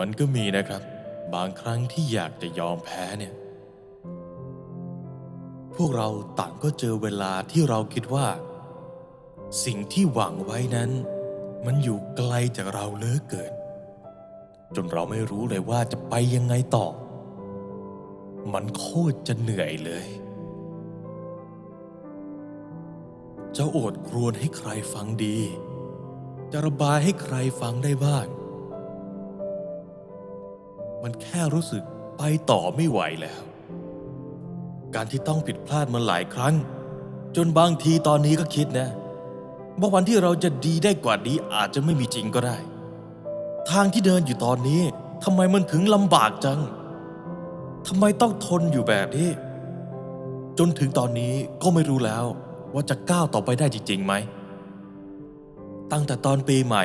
มันก็มีนะครับ บางครั้งที่อยากจะยอมแพ้เนี่ย พวกเราต่างก็เจอเวลาที่เราคิดว่า สิ่งที่หวังไว้นั้น มันอยู่ไกลจากเราเหลือเกิน จนเราไม่รู้เลยว่าจะไปยังไงต่อ มันโคตรจะเหนื่อยเลยจะโอดครวญให้ใครฟังดี จะระบายให้ใครฟังได้บ้าง มันแค่รู้สึกไปต่อไม่ไหวแล้ว การที่ต้องผิดพลาดมาหลายครั้ง จนบางทีตอนนี้ก็คิดนะ ว่าวันที่เราจะดีได้กว่านี้อาจจะไม่มีจริงก็ได้ ทางที่เดินอยู่ตอนนี้ทำไมมันถึงลำบากจังทำไมต้องทนอยู่แบบนี้ จนถึงตอนนี้ก็ไม่รู้แล้วว่าจะก้าวต่อไปได้จริงๆไหม ตั้งแต่ตอนปีใหม่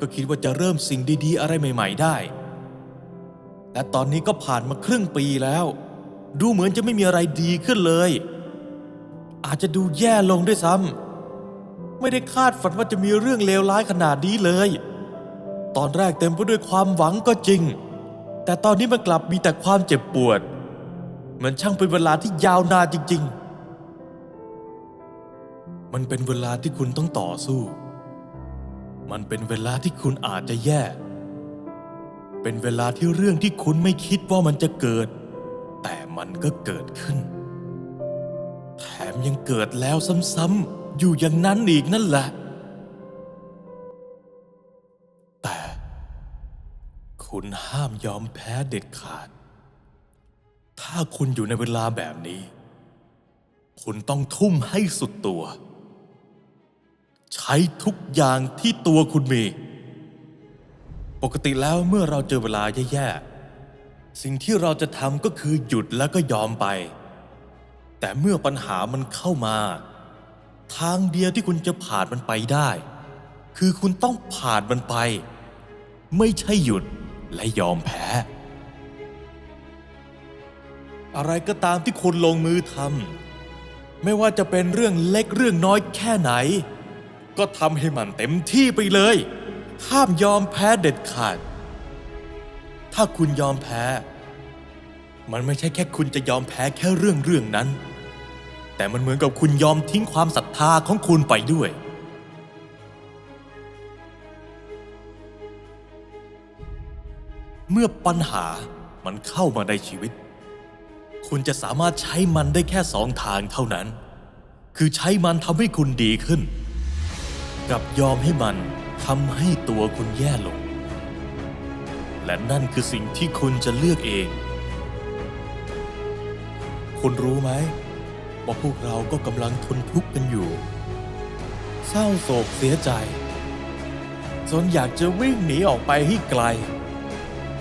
ก็คิดว่าจะเริ่มสิ่งดีๆ อะไรใหม่ ๆ ได้ แต่ตอนนี้ก็ผ่านมาครึ่งปีแล้ว ดูเหมือนจะไม่มีอะไรดีขึ้นเลย อาจจะดูแย่ลงด้วยซ้ำไม่ได้คาดฝันว่าจะมีเรื่องเลวร้ายขนาดนี้เลย ตอนแรกเต็มไปด้วยความหวังก็จริง แต่ตอนนี้มันกลับมีแต่ความเจ็บปวด มันช่างเป็นเวลาที่ยาวนานจริง ๆ มันเป็นเวลาที่คุณต้องต่อสู้ มันเป็นเวลาที่คุณอาจจะแย่ เป็นเวลาที่เรื่องที่คุณไม่คิดว่ามันจะเกิด แต่มันก็เกิดขึ้น แถมยังเกิดแล้วซ้ำๆอยู่อย่างนั้นอีกนั่นแหละ แต่คุณห้ามยอมแพ้เด็ดขาด ถ้าคุณอยู่ในเวลาแบบนี้ คุณต้องทุ่มให้สุดตัว ใช้ทุกอย่างที่ตัวคุณมี ปกติแล้วเมื่อเราเจอเวลาแย่ๆ สิ่งที่เราจะทำก็คือหยุดแล้วก็ยอมไป แต่เมื่อปัญหามันเข้ามา ทางเดียวที่คุณจะผ่านมันไปได้ คือคุณต้องผ่านมันไป ไม่ใช่หยุดและยอมแพ้ อะไรก็ตามที่คุณลงมือทำไม่ว่าจะเป็นเรื่องเล็กเรื่องน้อยแค่ไหน ก็ทำให้มันเต็มที่ไปเลย ห้ามยอมแพ้เด็ดขาด ถ้าคุณยอมแพ้ มันไม่ใช่แค่คุณจะยอมแพ้แค่เรื่องเรื่องนั้น แต่มันเหมือนกับคุณยอมทิ้งความศรัทธาของคุณไปด้วย เมื่อปัญหามันเข้ามาในชีวิต คุณจะสามารถใช้มันได้แค่สองทางเท่านั้น คือใช้มันทำให้คุณดีขึ้น กับยอมให้มัน ทำให้ตัวคุณแย่ลง และนั่นคือสิ่งที่คุณจะเลือกเอง คุณรู้ไหมว่าพวกเราก็กำลังทนทุกข์กันอยู่ เศร้าโศกเสียใจจนอยากจะวิ่งหนีออกไปให้ไกล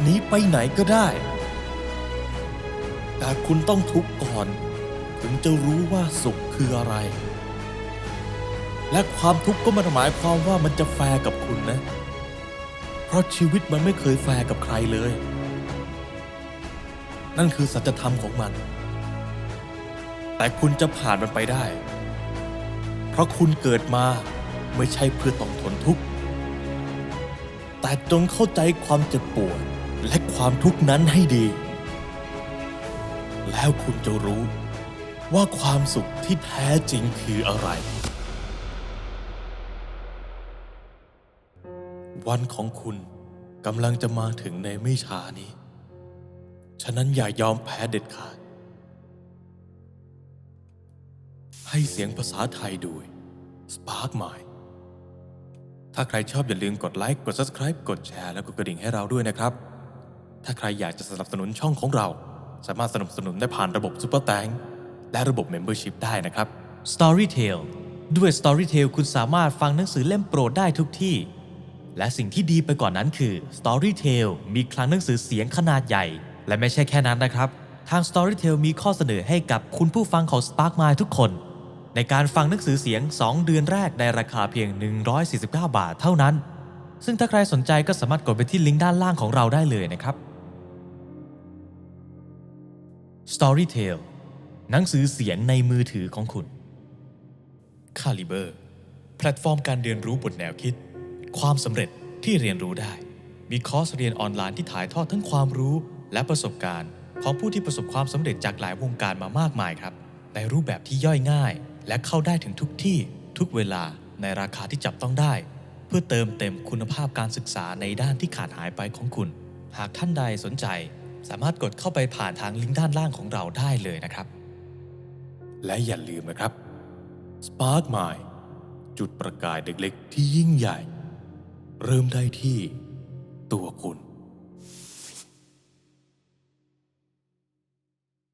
หนีไปไหนก็ได้ แต่คุณต้องทุกข์ก่อน ถึงจะรู้ว่าสุขคืออะไร และความทุกข์ก็ไมันหมายความว่ามันจะแฟร์กับคุณนะ เพราะชีวิตมันไม่เคยแฟร์กับใครเลย นั่นคือสัจธรรมของมัน แต่คุณจะผ่านมันไปได้ เพราะคุณเกิดมาไม่ใช่เพื่อต้องทนทุกข์ แต่จงเข้าใจความเจ็บปวดและความทุกข์นั้นให้ดี แล้วคุณจะรู้ว่าความสุขที่แท้จริงคืออะไร วันของคุณกำลังจะมาถึงในไม่ช้านี้ ฉะนั้นอย่ายอมแพ้เด็ดขาด ให้เสียงภาษาไทยโดย Spark Mind ถ้าใครชอบอย่าลืมกดไลค์ กด Subscribe กดแชร์ แล้วก็กระดิ่งให้เราด้วยนะครับ ถ้าใครอยากจะสนับสนุนช่องของเรา สามารถสนับสนุนได้ผ่านระบบ Super t h a n k และระบบ Membership ได้นะครับ Storytel ด้วย Storytel คุณสามารถฟังหนังสือเล่มโปรดได้ทุกที่ และสิ่งที่ดีไปกว่านนั้นคือ Storytel มีคลังหนังสือเสียงขนาดใหญ่ และไม่ใช่แค่นั้นนะครับ ทาง Storytel มีข้อเสนอให้กับคุณผู้ฟังของ Spark m i ทุกคน ในการฟังหนังสือเสียง 2 เดือนแรกในราคาเพียง 149 บาทเท่านั้น ซึ่งถ้าใครสนใจก็สามารถกดไปที่ลิงก์ด้านล่างของเราได้เลยนะครับ Storytel หนังสือเสียงในมือถือของคุณ Caliber แพลตฟอร์มการเรียนรู้บนแนวคิด ความสำเร็จที่เรียนรู้ได้ มีคอร์สเรียนออนไลน์ที่ถ่ายทอดทั้งความรู้และประสบการณ์ ของผู้ที่ประสบความสำเร็จจากหลายวงการมามากมายครับ ในรูปแบบที่ย่อยง่าย และเข้าได้ถึงทุกที่ทุกเวลาในราคาที่จับต้องได้ เพื่อเติมเต็มคุณภาพการศึกษาในด้านที่ขาดหายไปของคุณ หากท่านใดสนใจ สามารถกดเข้าไปผ่านทางลิงก์ด้านล่างของเราได้เลยนะครับ และอย่าลืมนะครับ Spark Mind จุดประกายเด็กๆ ที่ยิ่งใหญ่ เริ่มได้ที่ตัวคุณ